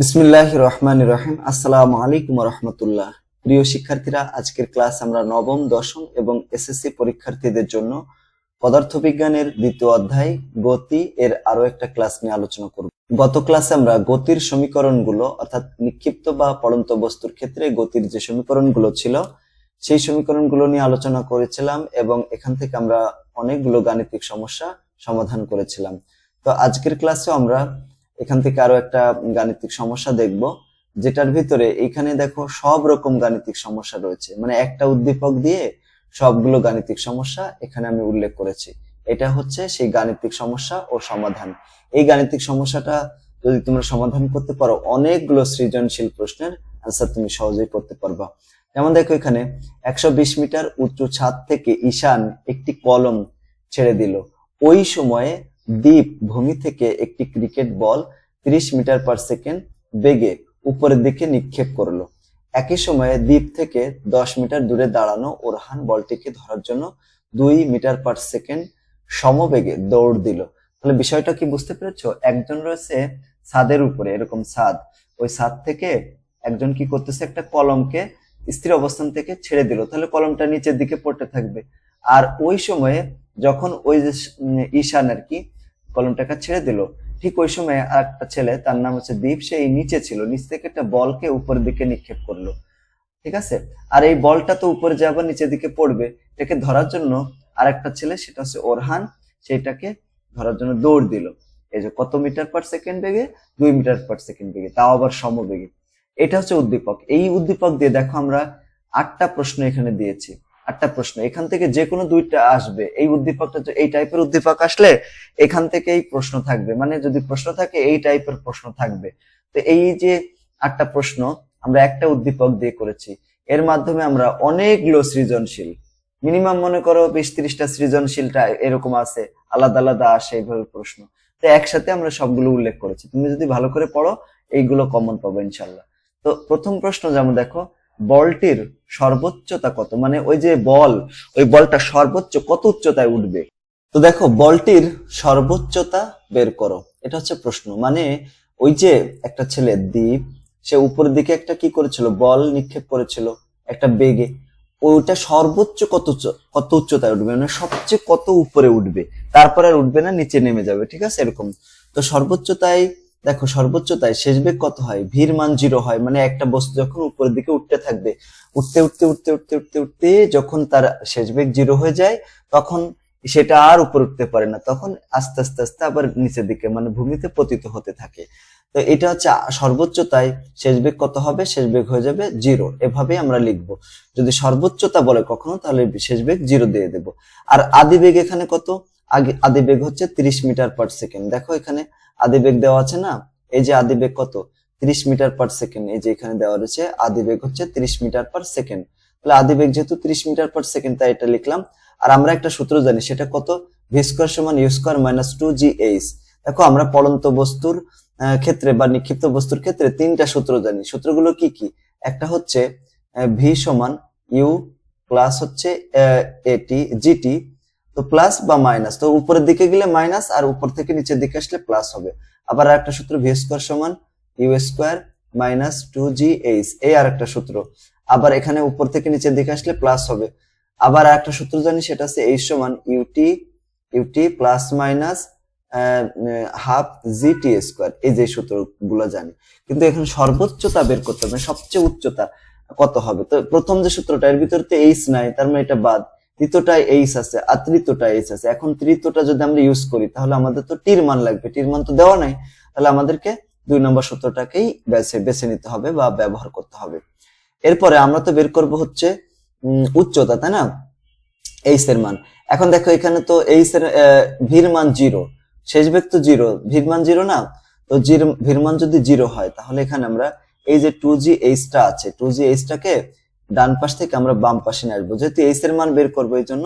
বিসমিল্লাহ রহমান রহিম। আসসালামু আলাইকুম রহমতুল্লাহ। প্রিয় শিক্ষার্থীরা, আজকের ক্লাস আমরা নবম, দশম এবং এসএসসি পরীক্ষার্থীদের জন্য পদার্থবিজ্ঞানের দ্বিতীয় অধ্যায়, গতি এর আরও একটা ক্লাস নিয়ে আলোচনা করব। গত ক্লাসে আমরা গতির সমীকরণগুলো, অর্থাৎ নিক্ষিপ্ত বা পড়ন্ত বস্তুর ক্ষেত্রে গতির যে সমীকরণগুলো ছিল, সেই সমীকরণগুলো নিয়ে আলোচনা করেছিলাম এবং এখান থেকে আমরা অনেকগুলো গাণিতিক সমস্যা সমাধান করেছিলাম। তো আজকের ক্লাসে আমরা এখান থেকে আরও একটা গাণিতিক সমস্যা দেখব। যেটার ভিতরে এখানে দেখো সব রকম গাণিতিক সমস্যা রয়েছে। মানে একটা উদ্দীপক দিয়ে সবগুলো গাণিতিক সমস্যা এখানে আমি উল্লেখ করেছি। এটা হচ্ছে সেই গাণিতিক সমস্যা ও সমাধান। এই গাণিতিক সমস্যাটা যদি তোমরা সমাধান করতে পারো, অনেকগুলো সৃজনশীল প্রশ্নের আনসার তুমি সহজেই করতে পারবা। যেমন দেখো এখানে, একশো বিশ মিটার উঁচু ছাদ থেকে ঈশান একটি কলম ছেড়ে দিল। ওই সময়ে দ্বীপ ভূমি থেকে একটি cricket ball 30 metre per second বেগে উপরের দিকে নিক্ষেপ করল। একই সময়ে দ্বীপ থেকে 10 মিটার দূরে দাঁড়ানো ওরহান বলটিকে ধরার জন্য দুই মিটার পার সেকেন্ড সমবেগে দৌড় দিল। তাহলে বিষয়টা কি বুঝতে পেরেছ? একজন রয়েছে ছাদের উপরে, এরকম ছাদ। ওই ছাদ থেকে একজন কি করতেছে? একটা কলমকে স্থির অবস্থান থেকে ছেড়ে দিল। তাহলে কলমটা নিচের দিকে পড়তে থাকবে। আর ওই সময়ে যখন ওই যে ঈশান আর কি কলমটাকে ছেড়ে দিল। ঠিক ওই সময় আর একটা ছেলে, তার নাম হচ্ছে দীপ সেই নিচে ছিল, নিচ থেকে একটা বলকে উপরের দিকে নিক্ষেপ করল। ঠিক আছে? আর এই বলটা তো উপরে যে আবার নিচের দিকে পড়বে, এটাকে ধরার জন্য আর একটা ছেলে, সেটা হচ্ছে ওরহান সেটাকে ধরার জন্য দৌড় দিল। এই যে কত মিটার পার সেকেন্ড বেগে? দুই মিটার পার সেকেন্ড বেগে, তাও আবার সমবেগে। এটা হচ্ছে উদ্দীপক। এই উদ্দীপক দিয়ে দেখো আমরা আটটা প্রশ্ন এখানে দিয়েছি। আটটা প্রশ্ন। এখান থেকে যে কোনো দুইটা আসবে। এই উদ্দীপকটা এই টাইপের উদ্দীপক আসলে এখান থেকেই প্রশ্ন থাকবে। মানে যদি প্রশ্ন থাকে, এই টাইপের প্রশ্ন থাকবে। তো এই যে আটটা প্রশ্ন আমরা একটা উদ্দীপক দিয়ে করেছি। এর মাধ্যমে আমরা অনেকগুলো সৃজনশীল, মিনিমাম মনে করো বিশ ত্রিশটা সৃজনশীলটা এরকম আছে, আলাদা আলাদা আসে এইভাবে প্রশ্ন। তো একসাথে আমরা সবগুলো উল্লেখ করেছি। তুমি যদি ভালো করে পড়ো, এইগুলো কমন পাবো ইনশাল্লাহ। তো প্রথম প্রশ্ন যেমন দেখো বলটির সর্বোচ্চতা কত? মানে ওই যে বল, ওই বলটা সর্বোচ্চ কত উচ্চতায় উঠবে? তো দেখো, বলটির সর্বোচ্চতা বের করো। এটা হচ্ছে প্রশ্ন। মানে ওই যে একটা ছেলে দ্বীপ, সে উপরের দিকে একটা কি করেছিল? বল নিক্ষেপ করেছিল একটা বেগে। ওইটা সর্বোচ্চ কত কত উচ্চতায় উঠবে? মানে সবচেয়ে কত উপরে উঠবে? তারপরে আর উঠবে না, নিচে নেমে যাবে। ঠিক আছে? এরকম। তো সর্বোচ্চতায় দেখো, সর্বোচ্চতায় শেষ বেগ কত হয়? ভির মান জিরো হয় মানে একটা বস্তু যখন উপরের দিকে উঠতে থাকবে, উঠতে উঠতে উঠতে উঠতে উঠতে উঠতে যখন তার শেষ বেগ জিরো হয়ে যায়, তখন সেটা আর উপরে উঠতে পারে না। তখন আস্তে আস্তে আস্তে আবার নিচের দিকে মানে ভূমিতে পতিত হতে থাকে। তো এটা হচ্ছে সর্বোচ্চতায় শেষ বেগ কত হবে? শেষ বেগ হয়ে যাবে জিরো এভাবে আমরা লিখব। যদি সর্বোচ্চতা বলে কখনো, তাহলে শেষ বেগ জিরো দিয়ে দেব। আর আদি বেগ এখানে কত? আদি বেগ হচ্ছে 30 মিটার পার সেকেন্ড দেখো এখানে আদি বেগ দেওয়া আছে না? এই যে আদি বেগ কত? 30 মিটার পার সেকেন্ড এই যে এখানে দেওয়া রয়েছে আদি বেগ হচ্ছে 30 মিটার পার সেকেন্ড তাহলে আদি বেগ যেহেতু 30 মিটার পার সেকেন্ড তাই এটা লিখলাম। আর আমরা একটা সূত্র জানি, সেটা কত? ভি স্কোয়ার সমান U square minus two G H দেখো, আমরা পড়ন্ত বস্তুর ক্ষেত্রে বা নিক্ষিপ্ত বস্তুর ক্ষেত্রে তিনটা সূত্র জানি। সূত্রগুলো কি কি? একটা হচ্ছে ভি সমান ইউ প্লাস হচ্ছে এটি জিটি তো প্লাস বা মাইনাস তো উপরের দিকে গেলে মাইনাস আর উপর থেকে নিচের দিকে আসলে প্লাস হবে। আবার একটা সূত্র ভি স্কোয়ার সমান U square minus two G H এই আর একটা সূত্র। আবার এখানে উপর থেকে নিচের দিকে আসলে প্লাস হবে। আবার একটা সূত্র জানি, সেটা হচ্ছে এইচ সমান U T U T plus minus half G T square এই যে সূত্রগুলো জানি। কিন্তু এখানে সর্বোচ্চতা বের করতে হবে মানে সবচেয়ে উচ্চতা কত হবে? তো প্রথম যে সূত্রটা, এর ভিতরে তো এইচ নাই, তার মানে এটা বাদ। তৃতীয়টায় এইচ আছে, আর তৃতীয়টা এইচ আছে। এখন তৃতীয়টা যদি আমরা ইউজ করি, তাহলে আমাদের তো টির মান লাগবে। টির মান তো দেওয়া নাই, তাহলে আমাদেরকে দুই নম্বর সূত্রটাকেই বেছে বেছে নিতে হবে বা ব্যবহার করতে হবে। এরপরে আমরা তো বের করব হচ্ছে উচ্চতা, তাই না? এইচ এর মান। এখন দেখো এখানে তো এইচ এর ভির মান জিরো শেষ বেগ তো জিরো ভির মান জিরো না? তো ভির মান যদি জিরো হয়, তাহলে এখানে আমরা এই যে টু জি এইচটা আছে টু জি এইচটাকে ডান পাশ থেকে আমরা বাম পাশে নিয়ে আসব। যেহেতু এইচ এর মান বের করব এই জন্য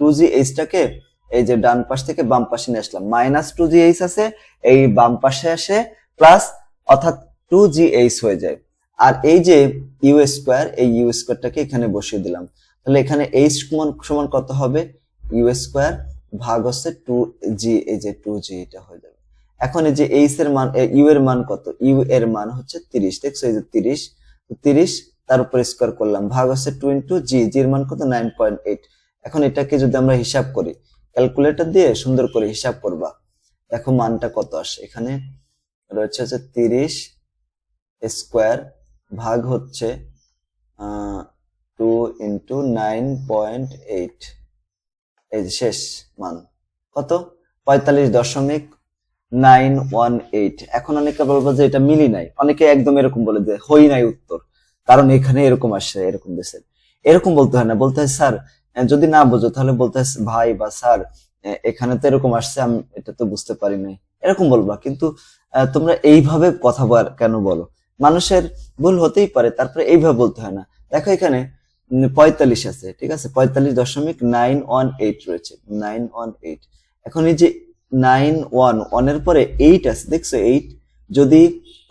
টু জি এইচটাকে এই যে ডান পাশ থেকে বাম পাশে নিয়ে আসলাম। মাইনাস টু জি এইচ আছে, এই বাম পাশে আসে প্লাস অর্থাৎ টু জি এইচ হয়ে যায়। আর এই যে ইউ স্কোয়ার এই ইউ স্কোয়ারটাকে এখানে বসিয়ে দিলাম। তাহলে এখানে এইচ সমান কত হবে? ইউ স্কোয়ার ভাগ হচ্ছে টু জি এই যে টু জি এটা হয়ে যাবে। এখন এই যে এইচ এর মান ইউ এর মান কত? ইউ এর মান হচ্ছে তিরিশ। দেখছ এই যে তিরিশ? তিরিশ তার উপর স্কোয়ার করলাম। ভাগ হচ্ছে টু ইন্টু জি জির মান কত? নাইন পয়েন্ট এইট এখন এটাকে যদি আমরা হিসাব করি ক্যালকুলেটর দিয়ে সুন্দর করে হিসাব করবা। দেখো মানটা কত আসে? এখানে রয়েছে হচ্ছে তিরিশ স্কোয়ার ভাগ হচ্ছে two into nine point eight এই শেষ মান। কত? পঁয়তাল্লিশ দশমিক নাইন ওয়ান এইট এখন অনেকে বলব যে এটা মিলি নাই। অনেকে একদম এরকম বলে যে হই নাই উত্তর। কারণ এখানে এরকম আসছে এরকম দেশে। এরকম বলতে হয় না। বলতে হয়, স্যার যদি না বোঝো, তাহলে বলতে হয়, ভাই বা স্যার এখানে তো এরকম আসছে, আমি এটা তো বুঝতে পারি নাই। এরকম বলবা। কিন্তু তোমরা এইভাবে কথা কেন বলো? মানুষের ভুল হতেই পারে, তারপরে এইভাবে বলতে হয় না। দেখো এখানে পঁয়তাল্লিশ আছে, ঠিক আছে? পঁয়তাল্লিশ দশমিক নাইন ওয়ান এইট রয়েছে, নাইন ওয়ান এইট। এখন এই যে নাইন ওয়ান, ওয়ানের পরে এইট আছে, দেখছ? এইট যদি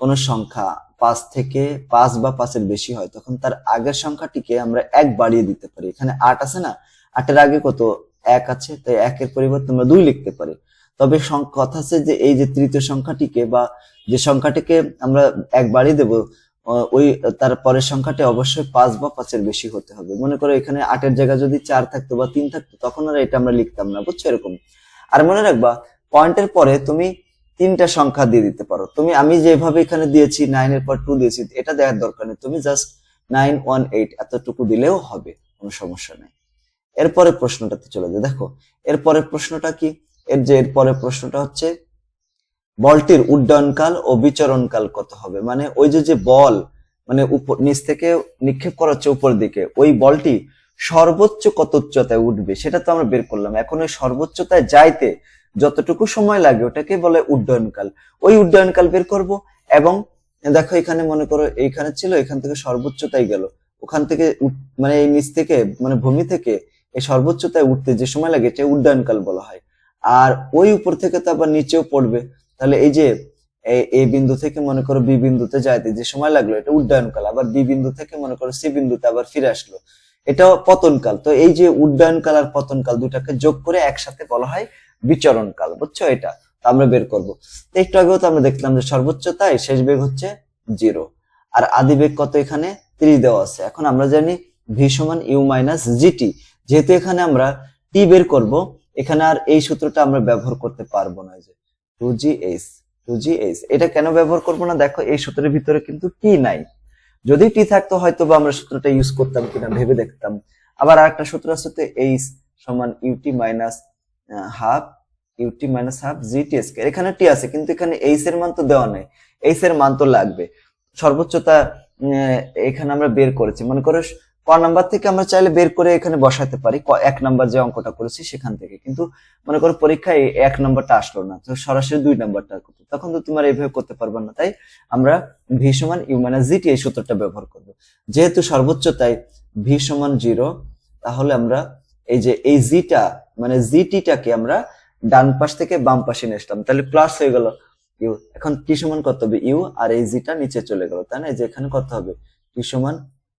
কোনো সংখ্যা পাঁচ থেকে পাঁচ বা পাঁচের বেশি হয়, তখন তার আগের সংখ্যাটিকে আমরা এক বাড়িয়ে দিতে পারি। এখানে আট আছে না? আটের আগে কত? এক আছে, তাই একের পরিবর্তে আমরা দুই লিখতে পারি। তবে কথা আছে যে এই যে তৃতীয় সংখ্যাটিকে বা যে সংখ্যাটিকে আমরা এক বাড়িয়ে দেব ওই তার পরের সংখ্যাটি অবশ্যই পাঁচ বা পাঁচের বেশি হতে হবে। মনে করো এখানে আটের জায়গায় যদি চার থাকতো বা তিন থাকতো, তখন আর এটা আমরা লিখতাম না, বুঝছ এরকম? আর মনে রাখবা, পয়েন্টের পরে তুমি তিনটা সংখ্যা দিয়ে দিতে পারো। তুমি, আমি যেভাবে এখানে দিয়েছি নাইন এর পর টু দিয়েছি, এটা দেওয়ার দরকার নেই। তুমি জাস্ট নাইন ওয়ান এইট এতটুকু দিলেও হবে, কোনো সমস্যা নেই। এরপরে প্রশ্নটাতে চলে যায় দেখো এরপরে প্রশ্নটা কি? এর যে এরপরে প্রশ্নটা হচ্ছে, বলটির উড্ডয়নকাল ও বিচরণকাল কত হবে? মানে ওই যে যে বল মানে উপর, নিচ থেকে নিক্ষেপ করা হচ্ছে উপর দিকে, ওই বলটি সর্বোচ্চ কত উচ্চতায় উঠবে, সেটা তো আমরা বের করলাম। এখন ওই সর্বোচ্চতায় যাইতে যতটুকু সময় লাগে ওটাকে বলে উড্ডয়নকাল। ওই উড্ডয়নকাল বের করব এবং দেখো এখানে মনে করো এইখানে ছিল, এখান থেকে সর্বোচ্চতায় গেল। ওখান থেকে মানে এই নিচ থেকে মানে ভূমি থেকে এই সর্বোচ্চতায় উঠতে যে সময় লাগে এটা উড্ডয়নকাল বলা হয়। আর ওই উপর থেকে তো আবার নিচেও পড়বে। তাহলে এই যে এ- বিন্দু থেকে মনে করো বি বিন্দুতে যাইতে যে সময় লাগল, এটা উড্ডয়নকাল। আবার বি বিন্দু থেকে মনে করো সি বিন্দুতে আবার ফিরে আসলো। এটাও পতনকাল। তো এই যে উড্ডয়নকাল আর পতনকাল দুটাকে যোগ করে একসাথে বলা হয় বিচরণকাল, বুঝছ এটা? আমরা বের করব। একটু আগেও তো আমরা দেখলাম যে সর্বোচ্চ তাই, শেষ বেগ হচ্ছে জিরো। আর আদি বেগ কত এখানে? ত্রিশ দেওয়া আছে। এখন আমরা জানি ভি সমান ইউ মাইনাস জিটি যেহেতু এখানে আমরা টি বের করব, এখানে আর এই সূত্রটা আমরা ব্যবহার করতে পারব না যে two G H two G H এটা কেন ব্যবহার করব না? দেখো, এই সূত্রের ভিতরে কিন্তু টি নাই। যদি টি থাকতো হয়তো বা আমরা সূত্রটা ইউজ করতাম কিনা, ভেবে দেখতাম। আবার আরেকটা সূত্র আছে তো এইচ সমান U T minus half U T minus half G T square এখানে টি আছে, কিন্তু এখানে এইচ এর মান তো দেওয়া নেই। এইচ এর মান তো লাগবে। সর্বোচ্চতা এখানে আমরা বের করেছি। মনে করো ক নাম্বার থেকে আমরা চাইলে বের করে এখানে বসাতে পারি। এক নাম্বার যে অঙ্কটা করেছি সেখান থেকে। কিন্তু মনে করো পরীক্ষায় এক নাম্বারটা আসলো না, তো সরাসরি দুই নাম্বারটা করতে তখন তো তোমার এইভাবে করতে পারবে না। তাই আমরা ভি সমান ইউ মাইনাস জিটি এই সূত্রটা ব্যবহার করব। যেহেতু সর্বোচ্চ তাই ভি সমান জিরো তাহলে আমরা এই যে এই জিটা মানে জিটিটাকে আমরা ডান পাশ থেকে বাম পাশে নিয়ে আসলাম তাহলে প্লাস হয়ে গেল ইউ এখন টি সমান কত হবে? ইউ আর এই জিটা নিচে চলে গেল, তাই না? যে এখানে কত হবে? টি সমান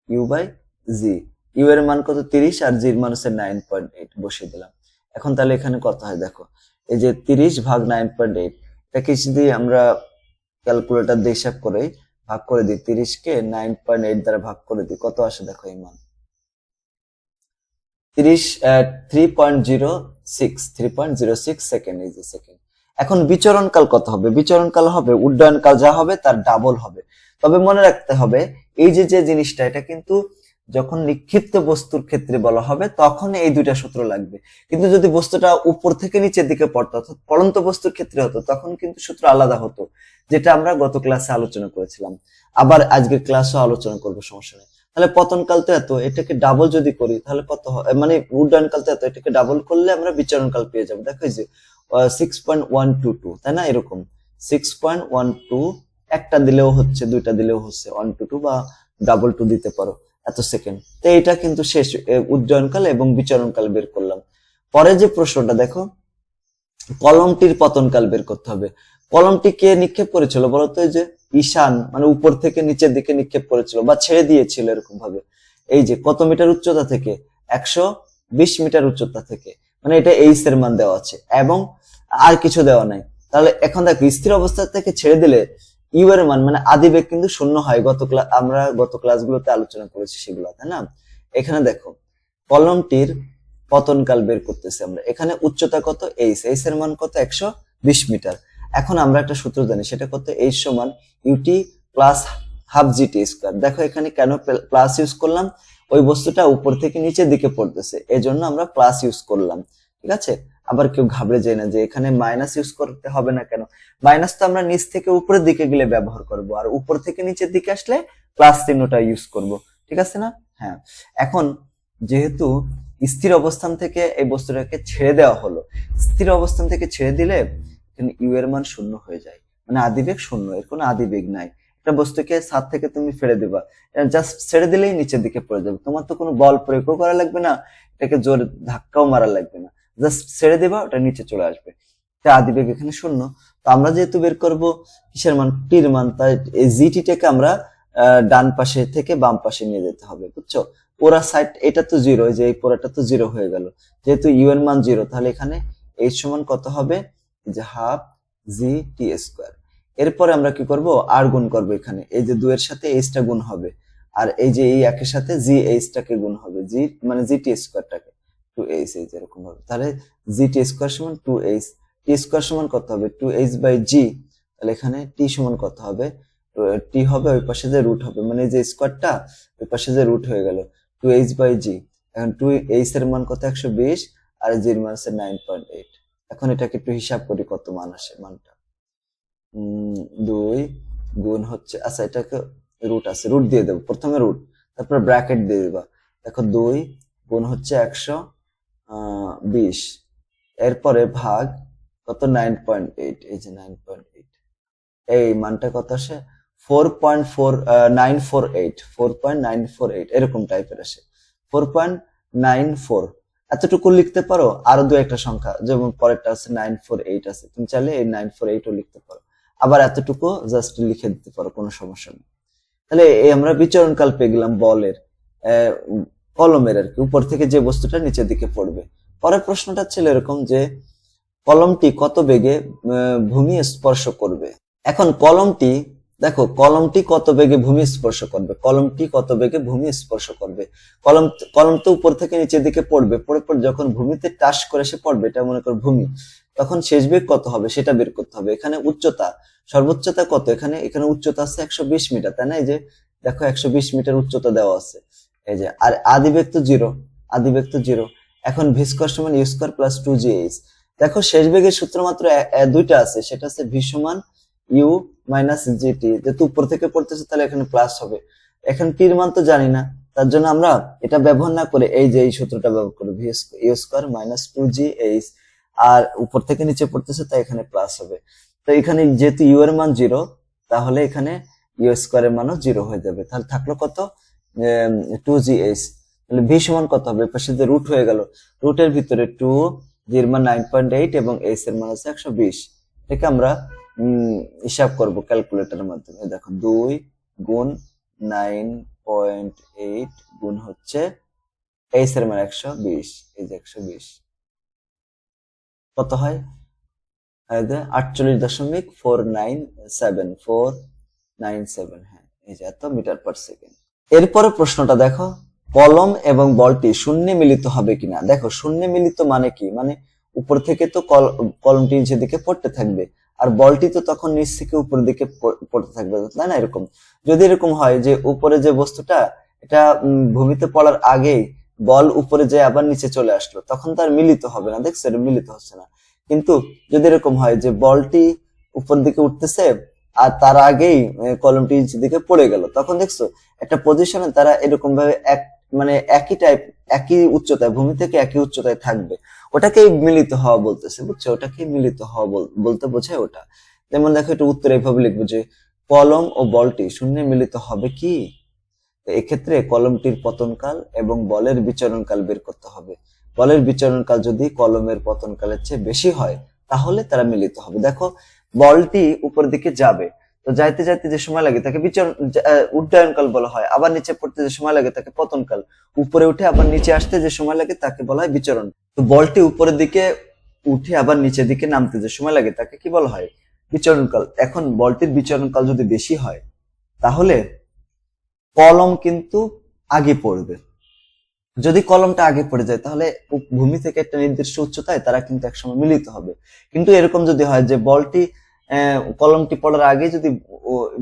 ইউ বাই জি ইউ এর মান কত? তিরিশ আর জির মান হচ্ছে নাইন পয়েন্ট এইট বসিয়ে দিলাম। এখন তাহলে এখানে কত হয়? দেখো, এই যে তিরিশ ভাগ নাইন পয়েন্ট এইট এটাকে যদি আমরা ক্যালকুলেটর দিয়ে হিসাব করে ভাগ করে দিই তিরিশ কে নাইন পয়েন্ট এইট দ্বারা ভাগ করে দিই, কত আসে? দেখো এই মান। তিরিশ three point three point second এই যে সেকেন্ড এখন বিচরণকাল কত হবে? বিচরণকাল হবে উড্ডয়নকাল যা হবে তার ডাবল হবে। তবে মনে রাখতে হবে, এই যে যে জিনিসটা, এটা কিন্তু যখন নিক্ষিপ্ত বস্তুর ক্ষেত্রে বলা হবে, তখন এই দুইটা সূত্র লাগবে। কিন্তু যদি বস্তুটা উপর থেকে নিচের দিকে পড়তো, অর্থাৎ পড়ন্ত বস্তুর ক্ষেত্রে হতো, তখন কিন্তু সূত্র আলাদা হতো, যেটা আমরা গত ক্লাসে আলোচনা করেছিলাম। আবার আজকের ক্লাসও আলোচনা করব, সমস্যা নেই। তাহলে পতনকাল তো এত, এটাকে ডাবল যদি করি, তাহলে কত মানে উড্ডয়নকাল তো এত, এটাকে ডাবল করলে আমরা বিচরণকাল পেয়ে যাব। দেখো যে six point one two two তাই না? এরকম। সিক্স পয়েন্ট ওয়ান টু একটা দিলেও হচ্ছে, দুইটা দিলেও হচ্ছে ওয়ান টু টু বা ডাবল টু দিতে পারো এত সেকেন্ড তো এটা কিন্তু শেষ উড্ডয়নকাল এবং বিচরণকাল বের করলাম। পরে যে প্রশ্নটা, দেখো, কলমটির পতনকাল বের করতে হবে। কলমটি কে নিক্ষেপ করেছিল বলতো যে ঈশান মানে উপর থেকে নিচের দিকে নিক্ষেপ করেছিল বা ছেড়ে দিয়েছিল এরকম ভাবে এই যে কত মিটার উচ্চতা থেকে? একশো বিশ মিটার উচ্চতা থেকে। মানে এটা এইচ এর মান দেওয়া আছে। এবং আর কিছু দেওয়া নাই। তাহলে এখন দেখো, স্থির অবস্থা থেকে ছেড়ে দিলে ইউ এর মান মানে আদিবেগ কিন্তু শূন্য হয় গত ক্লাস আমরা গত ক্লাসগুলোতে আলোচনা করেছি সেগুলো, তাই না? এখানে দেখো, কলমটির পতনকাল বের করতেছি আমরা। এখানে উচ্চতা কত? এইচ। এইচ এর মান কত? একশো বিশ মিটার। এখন আমরা একটা সূত্র জানি, সেটা কত? এইচ সমান U T plus half G T square দেখো এখানে কেন প্লাস ইউজ করলাম? ওই বস্তুটা উপর থেকে নিচের দিকে পড়তেছে, এজন্য আমরা প্লাস ইউজ করলাম, ঠিক আছে? আবার কেউ ঘাবড়ে যায় না যে এখানে মাইনাস ইউজ করতে হবে না কেন? মাইনাস তো আমরা নিচ থেকে উপরের দিকে গেলে ব্যবহার করব, আর উপর থেকে নিচের দিকে আসলে প্লাস চিহ্নটা ইউজ করব, ঠিক আছে না? হ্যাঁ। এখন যেহেতু স্থির অবস্থান থেকে এই বস্তুটাকে ছেড়ে দেওয়া হলো, স্থির অবস্থান থেকে ছেড়ে দিলে এখানে ইউ এর মান শূন্য হয়ে যায়। মানে আদিবেগ শূন্য, এর কোনো আদিবেগ নাই। একটা বস্তুকে ছাদ থেকে তুমি ফেলে দিবা। জাস্ট ছেড়ে দিলেই নিচের দিকে পড়ে যাবে। তোমার তো কোনো বল প্রয়োগও করা লাগবে না, এটাকে জোর ধাক্কাও মারা লাগবে না। জাস্ট ছেড়ে দিবা, ওটা নিচে চলে আসবে। আদিবেগ এখানে শূন্য। তো আমরা যেহেতু বের করব কিসের মান? টির মান। তাই এই জিটিটাকে আমরা ডান পাশে থেকে বাম পাশে নিয়ে যেতে হবে, বুঝছ? পোড়া সাইড এটা তো জিরো যে এই পোড়াটা তো জিরো হয়ে গেল। যেহেতু ইউ এর মান জিরো তাহলে এখানে এইচ সমান কত হবে? যে হাফ জি টি স্কোয়ার। এরপরে আমরা কি করব? আর গুণ করব এখানে। এই যে দুয়ের সাথে এইচটা গুণ হবে। আর এই যে এই একের সাথে জি এইচটাকে গুণ হবে। জি মানে জি টি স্কোয়ারটাকে টু এইচ এইচ এরকম হবে। তাহলে জি টি স্কোয়ার সমান টু এইচ। টি স্কোয়ার সমান কত হবে? Two H by G. তাহলে এখানে টি সমান কত হবে? টি হবে ওই পাশে যে রুট হবে। মানে যে স্কোয়ারটা ওই পাশে যে রুট হয়ে গেল। Two H by G. এখন টু এইচ এর মান কত? একশো বিশ। আর জির মান আছে নাইন পয়েন্ট এইট। এখন এটাকে একটু হিসাব করি কত মান আসে মানটা। দুই গুণ হচ্ছে আচ্ছা এটাকে রুট আছে রুট দিয়ে দেবো, প্রথমে রুট তারপর ব্র্যাকেট দিয়ে দেবা। দেখো, দুই গুণ হচ্ছে একশো বিশ। এরপরে ভাগ কত? নাইন পয়েন্ট এইট এই যে নাইন পয়েন্ট এইট এই মানটা কত আসে? Four point four nine four eight four point nine four eight এরকম টাইপের আসে। ফোর পয়েন্ট নাইন ফোর এতটুকু লিখতে পারো, আরও দু একটা সংখ্যা, যেমন পরেরটা আছে নাইন ফোর এইট আছে, তুমি চাইলে এই নাইন ফোর এইটও লিখতে পারো। আবার এতটুকু জাস্ট লিখে দিতে পারো, কোনো সমস্যা নেই। তাহলে এই আমরা বিচরণকাল পেয়ে গেলাম বলের কলমের আর কি, উপর থেকে যে বস্তুটা নিচের দিকে পড়বে। পরের প্রশ্নটা ছিল এরকম যে, কলমটি কত বেগে ভূমি স্পর্শ করবে? এখন কলমটি দেখো, কলমটি কত বেগে ভূমি স্পর্শ করবে? কলমটি কত বেগে ভূমি স্পর্শ করবে? কলম কলম তো উপর থেকে নিচের দিকে পড়বে। পড়ে পড়ে যখন ভূমিতে টাস করে সে পড়বে, এটা মনে কর ভূমি। তখন শেষ বেগ কত হবে? সেটা বের করতে হবে। এখানে উচ্চতা, সর্বোচ্চতা কত? এখানে এখানে উচ্চতা আছে একশো বিশ মিটার, তাই না? এই যে, দেখো একশো বিশ মিটার উচ্চতা দেওয়া আছে। এই যে, আর আদিবেগ তো জিরো আদিবেগ তো জিরো। এখন ভি স্কোয়ার সমান U square plus two G H. দেখো, শেষ বেগের সূত্র মাত্র দুইটা আছে, সেটা আছে ভি সমান ইউ মাইনাস জিটি যেহেতু উপর থেকে পড়তেছে, তাহলে এখানে প্লাস হবে। এখন টির মান তো জানি না, তার জন্য আমরা এটা ব্যবহার না করে এই যে এই সূত্রটা ব্যবহার করি V U square minus two G H আর উপর থেকে নিচে পড়তেছে, তাই এখানে প্লাস হবে। তো এখানে যেহেতু ইউ এর মান জিরো তাহলে এখানে ইউ স্কোয়ার এর মানও জিরো হয়ে যাবে। তাহলে থাকল কত? টু জি এইচ তাহলে ভি সমান কত হবে? পাশে যে রুট হয়ে গেল। রুটের ভিতরে টু জির মান নাইন পয়েন্ট এইট এবং এইচ এর মান হচ্ছে একশো বিশ। এটাকে আমরা হিসাব করব ক্যালকুলেটরের মাধ্যমে। দেখো দুই গুণ নাইন পয়েন্ট এইট গুণ হচ্ছে এইচ এর মান একশো বিশ, এই যে একশো বিশ। কত হয়? আটচল্লিশ দশমিক four nine seven four nine seven হ্যাঁ এই যে এত মিটার পার সেকেন্ড এরপরে প্রশ্নটা দেখো, কলম এবং বলটি শূন্যে মিলিত হবে কিনা? দেখো, শূন্যে মিলিত মানে কি? মানে উপর থেকে তো কল- কলমটি নিচের দিকে পড়তে থাকবে। আর বলটি তো তখন নিচ থেকে উপরের দিকে পড়তে থাকবে, তাই না? এরকম। যদি এরকম হয় যে উপরে যে বস্তুটা, এটা ভূমিতে পড়ার আগেই বল উপরে যে আবার নিচে চলে আসলো, তখন তার মিলিত হবে না, দেখছ? এটা মিলিত হচ্ছে না। কিন্তু যদি এরকম হয় যে বলটি উপর দিকে উঠতেছে আর তার আগেই কলমটি নিচের দিকে পড়ে গেল, তখন দেখছ? একটা পজিশনে তারা এরকম ভাবে এক মানে একই টাইপ একই উচ্চতায়, ভূমি থেকে একই উচ্চতায় থাকবে। ওটাকেই মিলিত হওয়া বলতেছে, বুঝছ? ওটাকে মিলিত হওয়া বল- বলতে বোঝায় ওটা। যেমন দেখো, একটু উত্তর এইভাবে লিখব যে, কলম ও বলটি শূন্যে মিলিত হবে কি? এক্ষেত্রে কলমটির পতনকাল এবং বলের বিচরণকাল বের করতে হবে। বলের বিচরণকাল যদি কলমের পতনকালের চেয়ে বেশি হয়, তাহলে তারা মিলিত হবে। দেখো, বলটি উপর দিকে যাবে। তো যাইতে যাইতে যে সময় লাগে তাকে বিচরণ উড্ডয়নকাল বলা হয়। আবার নিচে পড়তে যে সময় লাগে তাকে পতনকাল। উপরে উঠে আবার নিচে আসতে যে সময় লাগে তাকে বলা হয় বিচরণ। তো বলটি উপরের দিকে উঠে আবার নিচের দিকে নামতে যে সময় লাগে তাকে কি বলা হয়? বিচরণকাল। এখন বলটির বিচরণকাল যদি বেশি হয়, তাহলে কলম কিন্তু আগে পড়বে। যদি কলমটা আগে পড়ে যায়, তাহলে ভূমি থেকে একটা নির্দিষ্ট উচ্চতায় তারা কিন্তু একসময় মিলিত হবে। কিন্তু এরকম যদি হয় যে বলটি কলমটি পড়ার আগে যদি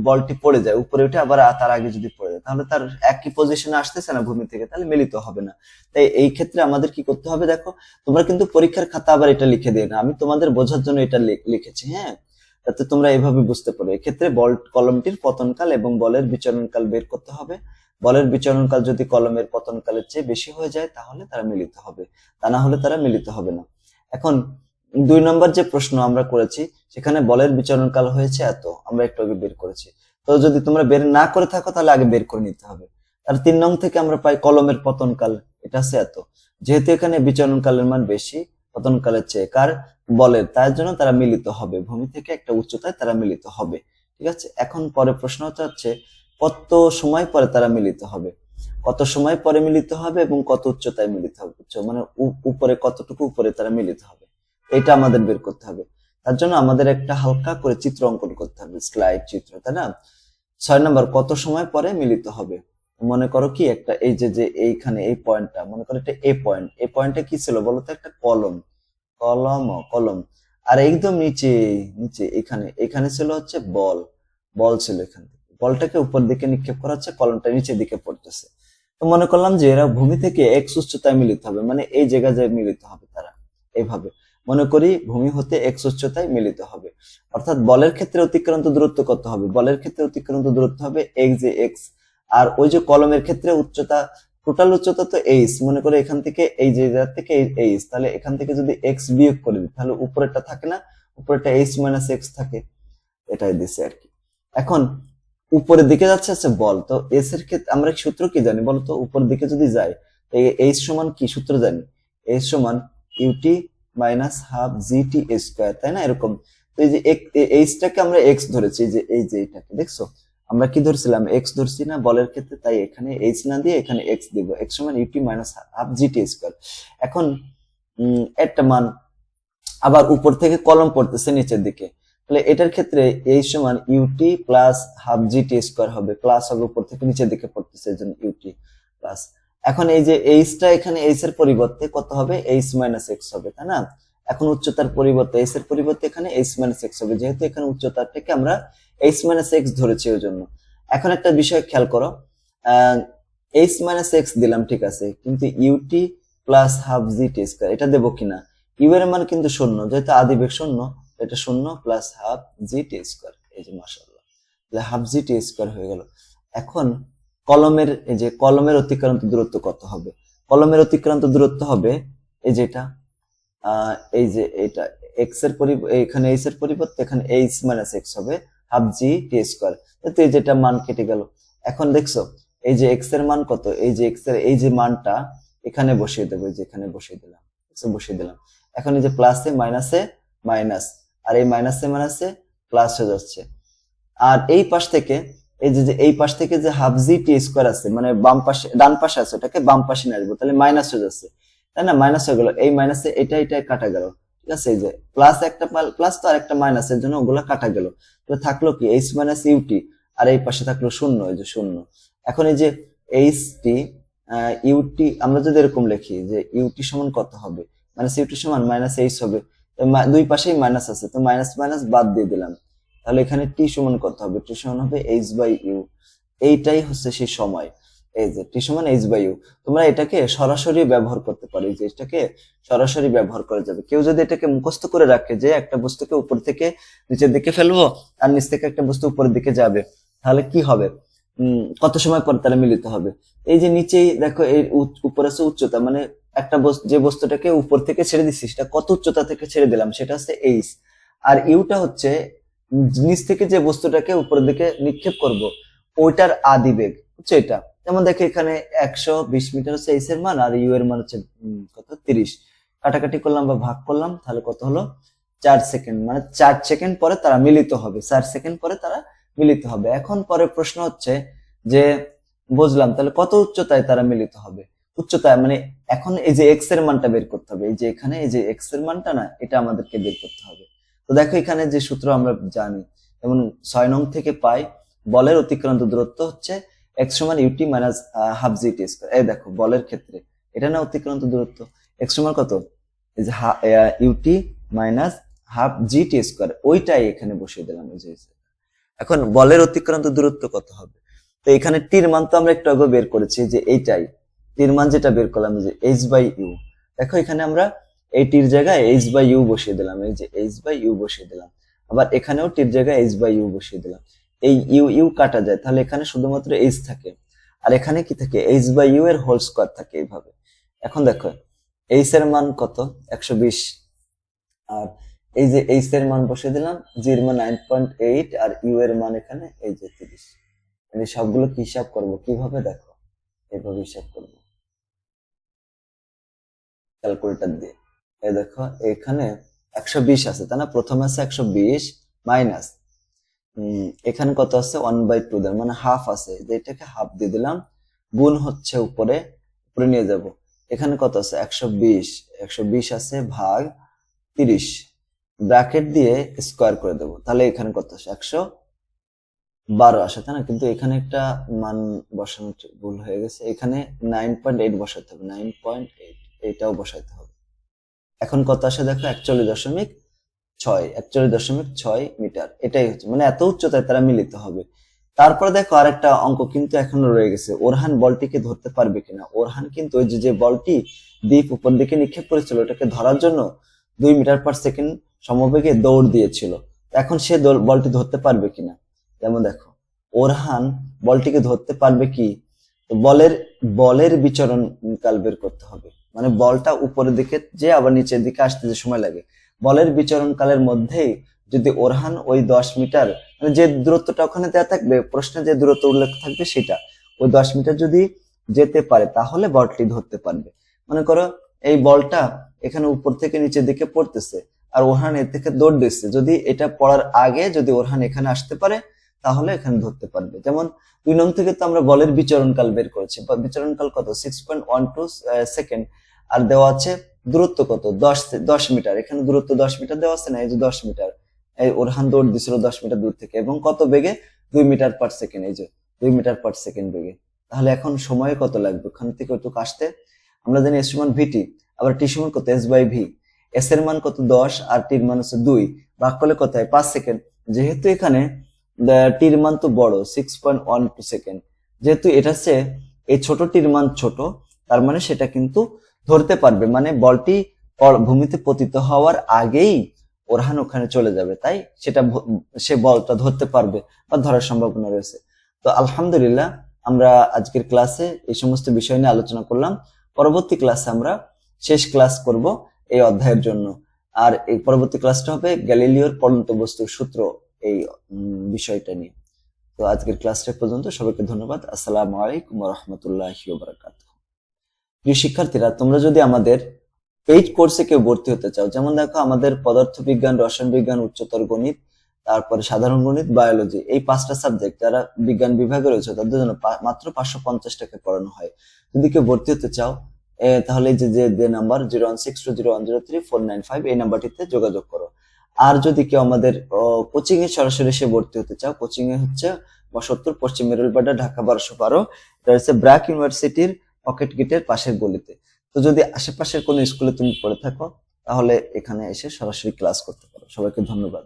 বলটি পড়ে যায়, উপরে উঠে আবার তার আগে যদি পড়ে যায়, তাহলে তার একই পজিশনে আসতেছে না ভূমি থেকে, তাহলে মিলিত হবে না। তাই এই ক্ষেত্রে আমাদের কি করতে হবে দেখো, তোমরা কিন্তু পরীক্ষার খাতা আবার এটা লিখে দিয়ে না, আমি তোমাদের বোঝার জন্য এটা লিখেছি হ্যাঁ? তাতে তোমরা এভাবে বুঝতে পারো। এক্ষেত্রে বল, কলমটির পতনকাল এবং বলের বিচরণকাল বের করতে হবে। বলের বিচরণকাল যদি কলমের পতনকালের চেয়ে বেশি হয়ে যায়, তাহলে তারা মিলিত হবে। তা না হলে তারা মিলিত হবে না। এখন দুই নম্বর যে প্রশ্ন আমরা করেছি, সেখানে বলের বিচরণকাল হয়েছে এত আমরা একটু আগে বের করেছি। তো যদি তোমরা বের না করে থাকো, তাহলে আগে বের করে নিতে হবে। আর তিন নং থেকে আমরা পাই কলমের পতনকাল এটা আছে এত যেহেতু এখানে বিচরণকালের মান বেশি পতনকালের চেয়ে কার বলের, তার জন্য তারা মিলিত হবে। ভূমি থেকে একটা উচ্চতায় তারা মিলিত হবে। ঠিক আছে? এখন পরে প্রশ্নটা হচ্ছে কত সময় পরে তারা মিলিত হবে? কত সময় পরে মিলিত হবে এবং কত উচ্চতায় মিলিত হবে? মানে উপরে কতটুকু উপরে তারা মিলিত হবে? এটা আমাদের বের করতে হবে। তার জন্য আমাদের একটা হালকা করে চিত্র অঙ্কন করতে হবে স্লাইড চিত্র, তাই না? ছয় নম্বর, কত সময় পরে মিলিত হবে? মনে করো কি, একটা এই যে যে এইখানে এই পয়েন্টটা, মনে করো এটা এ পয়েন্ট, এ পয়েন্টে কি ছিল বলো তো? একটা কলম কলম কলম। আর একদম নিচে নিচে, এখানে এখানে ছিল হচ্ছে বল বল ছিল এখান বলটাকে উপর দিকে নিক্ষেপ করা হচ্ছে, কলমটা নিচের দিকে পড়তেছে। তো মনে করলাম যে এরা ভূমি থেকে এক সুস্থতায় মিলিত হবে মানে এই জায়গায় যে মিলিত হবে তারা এইভাবে মনে করি ভূমি হতে এক্স উচ্চতায় মিলিত হবে। অর্থাৎ বলের ক্ষেত্রে অতিক্রান্ত দূরত্ব কত হবে? বলের ক্ষেত্রে অতিক্রান্ত দূরত্ব হবে এক্স যে এক্স আর ওই যে কলমের ক্ষেত্রে উচ্চতা টোটাল উচ্চতা তো এইচ মনে করে এখান থেকে এই যে জায়গা থেকে এইচ তাহলে এখান থেকে যদি এক্স বিয়োগ করে দিই, তাহলে উপরেরটা থাকে না? উপরেরটা এইচ মাইনাস এক্স থাকে। এটাই দিছে আর কি। এখন, উপরের দিকে যাচ্ছে হচ্ছে বল। তো এস এর ক্ষেত্রে আমরা সূত্র কি জানি বলতো? উপরের দিকে যদি যাই এইচ সমান কি সূত্র জানি? এইচ সমান U T minus half G T square, তাই না? এরকম। তো এই যে এইচটাকে আমরা এক্স ধরেছি যে, এই যে এইটাকে দেখছ? আমরা কি ধরছিলাম? এক্স ধরছি না বলের ক্ষেত্রে, তাই এখানে এইচ না দিয়ে এখানে এক্স দিব। এক্স সমান U T minus half G T square এখন একটা মান, আবার উপর থেকে কলম পড়তেছে নিচের দিকে। তাহলে এটার ক্ষেত্রে এই সমান U T plus half G T square হবে প্লাস হবে উপর থেকে নিচের দিকে পড়তেছে, এই জন্য ইউটি প্লাস এখন এই যে এইচটা এখানে এইচ এর পরিবর্তে কত হবে? এইচ মাইনাস এক্স হবে, তাই না? এখন উচ্চতার পরিবর্তে এইচ এর পরিবর্তে এখানে এইচ মাইনাস এক্স হবে। যেহেতু এখানে উচ্চতার থেকে আমরা এইচ মাইনাস এক্স ধরেছি ওই জন্য এখন একটা বিষয় খেয়াল করো। এইচ মাইনাস এক্স দিলাম, ঠিক আছে? কিন্তু U T plus half G T square এটা দেবো কিনা? ইউ এর মান কিন্তু শূন্য, যেহেতু আদিবেগ শূন্য, এটা শূন্য plus half G T square এই যে মাসাল্লাহ তাহলে হাফ জি টি স্কোয়ার হয়ে গেল। এখন কলমের, এই যে কলমের অতিক্রান্ত দূরত্ব কত হবে? কলমের অতিক্রান্ত দূরত্ব হবে, এই যেটা এই যে এটা এক্সের এখানে এইচ এর পরিবর্তে এখানে এইচ মাইনাস এক্স হবে হাফ জি টি স্কোয়ার তো এই যেটা মান কেটে গেল। এখন দেখছ, এই যে এক্সের মান কত? এই যে এক্সের, এই যে মানটা এখানে বসিয়ে দেবো যে এখানে বসিয়ে দিলাম বসিয়ে দিলাম। এখন এই যে প্লাসে মাইনাসে মাইনাস আর এই মাইনাসে মাইনাসে প্লাস হয়ে যাচ্ছে। আর এই পাশ থেকে এই যে এই পাশ থেকে যে হাফ জি টি স্কোয়ার আছে মানে বাম পাশে, ডান পাশে আছে, ওটাকে বাম পাশে নিয়ে আসব। তাহলে মাইনাস হয়ে যাচ্ছে। তাই না? মাইনাস হয়ে গেল। এই মাইনাসে এটা এটা কাটা গেল। ঠিক আছে? এই যে প্লাস একটা প্লাস তো আর একটা মাইনাস এর জন্য ওগুলা কাটা গেল। তো থাকল কি এইচ মাইনাস ইউটি আর এই পাশে থাকল শূন্য, এই যে শূন্য। এখন এই যে এইচ টি ইউটি আমরা যদি এরকম লিখি যে ইউটি সমান কত হবে? মাইনাস ইউটি সমান মাইনাস এইচ হবে। দুই পাশেই মাইনাস আছে। তো মাইনাস মাইনাস বাদ দিয়ে দিলাম। তাহলে এখানে টি সমান কত হবে। টি সমান হবে এইচ বাই ইউ এইটাই হচ্ছে সেই সময়। এই যে, টি সমান এইচ বাই ইউ তোমরা এটাকে সরাসরি ব্যবহার করতে পারো। যে, এটাকে সরাসরি ব্যবহার করা যাবে। কেউ যদি এটাকে মুখস্থ করে রাখে যে একটা বস্তুকে উপর থেকে নিচের দিকে ফেলব আর নিচ থেকে একটা বস্তু উপরের দিকে যাবে, তাহলে কি হবে? কত সময় পর তারা মিলিত হবে? এই যে নিচেই দেখো, এই উপরে আছে উচ্চতা। মানে একটা যে বস্তুটাকে উপর থেকে ছেড়ে দিচ্ছি সেটা কত উচ্চতা থেকে ছেড়ে দিলাম? সেটা হচ্ছে এইচ আর ইউটা হচ্ছে নিচ থেকে যে বস্তুটাকে উপরের দিকে নিক্ষেপ করব, ওইটার আদি বেগ হচ্ছে এটা? যেমন দেখে এখানে একশো বিশ মিটার হচ্ছে এইচ এর মান আর ইউ এর মান হচ্ছে কত? তিরিশ। কাটাকাটি করলাম বা ভাগ করলাম, তাহলে কত হলো? চার সেকেন্ড মানে চার সেকেন্ড পরে তারা মিলিত হবে, চার সেকেন্ড পরে তারা মিলিত হবে। এখন পরে প্রশ্ন হচ্ছে যে, বুঝলাম, তাহলে কত উচ্চতায় তারা মিলিত হবে? উচ্চতায় মানে এখন এই যে এক্সের মানটা বের করতে হবে, এই যে এখানে এই যে এক্সের মানটা না, এটা আমাদেরকে বের করতে হবে। তো দেখো এখানে যে সূত্র আমরা জানি, যেমন ছয় নং থেকে পাই, বলের অতিক্রান্ত দূরত্ব হচ্ছে এক্স সমান U T minus half G T square এই দেখো, বলের ক্ষেত্রে। এটা না অতিক্রান্ত দূরত্ব? এক্স সমান কত? U T minus half G T square ওইটাই এখানে বসিয়ে দিলাম এখন বলের অতিক্রান্ত দূরত্ব কত হবে? তো এখানে টির মান তো আমরা একটু আগে বের করেছি, যে এইটাই। টির মান যেটা বের করলাম, যে এইচ বাই ইউ দেখো এখানে আমরা এই টির জায়গায় এইচ বাই ইউ বসিয়ে দিলাম, এই যে এইচ বাই ইউ বসিয়ে দিলাম। আবার এখানেও টির জায়গায় এইচ বাই ইউ বসিয়ে দিলাম। এই ইউ ইউ কাটা যায়, তাহলে এখানে শুধুমাত্র এইচ থাকে। আর এখানে কি থাকে? এইচ বাই ইউ এর হোল স্কোয়ার থাকে এইভাবে। এখন দেখো এইচ এর মান কত? একশো বিশ। আর এই যে এইচ এর মান বসিয়ে দিলাম, জির মান নাইন পয়েন্ট এইট আর ইউ এর মান এখানে এই যে তিরিশ। এই সবগুলো কি হিসাব করব? কীভাবে দেখো? এইভাবে হিসাব করব। ক্যালকুলেটর দিয়ে। এই দেখো, এখানে একশো বিশ আছে, তাই না? প্রথমে আছে একশো বিশ মাইনাস এখানে কত আছে? ওয়ান বাই টু দেয় মানে হাফ আছে। এটাকে হাফ দিয়ে দিলাম, গুণ হচ্ছে উপরে উপরে নিয়ে যাব। এখানে কত আছে? একশো বিশ। একশো বিশ আছে ভাগ তিরিশ। ব্র্যাকেট দিয়ে স্কোয়ার করে দেবো। তাহলে এখানে কত আসে একশো বারো আসে, তাই না? কিন্তু এখানে একটা মান বসানো ভুল হয়ে গেছে। এখানে নাইন পয়েন্ট এইট বসাতে হবে। নাইন পয়েন্ট এইট এইটাও বসাইতে হবে। এখন কত আসে দেখো? একচল্লিশ দশমিক ছয়, একচল্লিশ দশমিক ছয় মিটার। এটাই হচ্ছে। মানে এত উচ্চতায় তারা মিলিত হবে। তারপরে দেখো আরেকটা অঙ্ক কিন্তু এখনও রয়ে গেছে। ওরহান বলটিকে ধরতে পারবে কিনা? ওরহান কিন্তু ওই যে বলটি দ্বীপ উপর দিকে নিক্ষেপ করেছিল, ওটাকে ধরার জন্য দুই মিটার পার সেকেন্ড সমবেগে দৌড় দিয়েছিল। এখন সে বলটি ধরতে পারবে কিনা? যেমন দেখো, ওরহান বলটিকে ধরতে পারবে কি? বলের বলের বিচরণ কাল বের করতে হবে। মানে বলটা উপরের দিকে যে আবার নিচের দিকে আসতে যে সময় লাগে। বলের বিচরণ কালের মধ্যেই যদি ওরহান ওই দশ মিটার মানে যে দূরত্বটা ওখানে দেওয়া থাকবে, প্রশ্নে যে দূরত্ব উল্লেখ থাকবে সেটা। ওই দশ মিটার যদি যেতে পারে, তাহলে বলটি ধরতে পারবে। মনে করো এই বলটা এখানে উপর থেকে নিচের দিকে পড়তেছে, আর ওরহান এর থেকে দৌড় দিচ্ছে যদি এটা পড়ার আগে যদি ওরহান এখানে আসতে পারে তাহলে এখানে ধরতে পারবে। যেমন দুই নং থেকে তো আমরা বলের বিচরণকাল বের করেছি। বিচরণকাল কত? সিক্স পয়েন্ট ওয়ান সেকেন্ড আর দেওয়া আছে দূরত্ব কত? দশ দশ মিটার। এখানে দূরত্ব দশ মিটার দেওয়া আছে না? এই যে দশ মিটার। এই ওরহান দৌড় দিছিল দশ মিটার দূর থেকে। এবং কত বেগে? দুই মিটার পার সেকেন্ড এই যে দুই মিটার পার সেকেন্ড বেগে। তাহলে এখন সময় কত লাগবে? ওখান থেকে ওইটুকু আসতে আমরা জানি এস সমান ভিটি আবার টি সমান কত? এস বাই ভি এস এর মান কত? দশ। আর টির মান হচ্ছে দুই। ভাগ করলে কত হয়? পাঁচ সেকেন্ড যেহেতু এখানে টির মান তো বড় six point one two second যেহেতু এটা হচ্ছে এই ছোট টির মান ছোট, তার মানে সেটা কিন্তু ধরতে পারবে। মানে বলটি ভূমিতে পতিত হওয়ার আগেই ওরহান ওখানে চলে যাবে, তাই? সেটা সে বলটা ধরতে পারবে বা ধরার সম্ভাবনা রয়েছে। তো আলহামদুলিল্লাহ, আমরা আজকের ক্লাসে এই সমস্ত বিষয় নিয়ে আলোচনা করলাম। পরবর্তী ক্লাসে আমরা শেষ ক্লাস করব এই অধ্যায়ের জন্য। আর এই পরবর্তী ক্লাসটা হবে গ্যালিলিওর পরন্ত বস্তুর সূত্র। এই বিষয়টা নিয়ে। তো আজকের ক্লাসটা পর্যন্ত সবাইকে ধন্যবাদ। আসসালামু আলাইকুম রহমতুল্লাহ বারাকাত প্রিয় শিক্ষার্থীরা, তোমরা যদি আমাদের পেইড কোর্সে কেউ ভর্তি হতে চাও, যেমন দেখো আমাদের পদার্থবিজ্ঞান রসায়ন বিজ্ঞান উচ্চতর গণিত, তারপরে সাধারণ গণিত বায়োলজি এই পাঁচটা সাবজেক্ট যারা বিজ্ঞান বিভাগে রয়েছে, তাদের জন্য মাত্র পাঁচশো পঞ্চাশ টাকা পড়ানো হয়। যদি কেউ ভর্তি হতে চাও তাহলে যে যে number zero one six two zero one zero three four nine five এই নাম্বারটিতে যোগাযোগ করো। আর যদি কেউ আমাদের কোচিং এ সরাসরি এসে ভর্তি হতে চাও কোচিং এ হচ্ছে বসত্তর পশ্চিম মেরুলপাড়া ঢাকা বারোশো বারো, এটা হচ্ছে ব্র্যাক ইউনিভার্সিটির পকেট গেটের পাশের গলিতে। তো যদি আশেপাশের কোনো স্কুলে তুমি পড়ে থাকো, তাহলে এখানে এসে সরাসরি ক্লাস করতে পারো। সবাইকে ধন্যবাদ।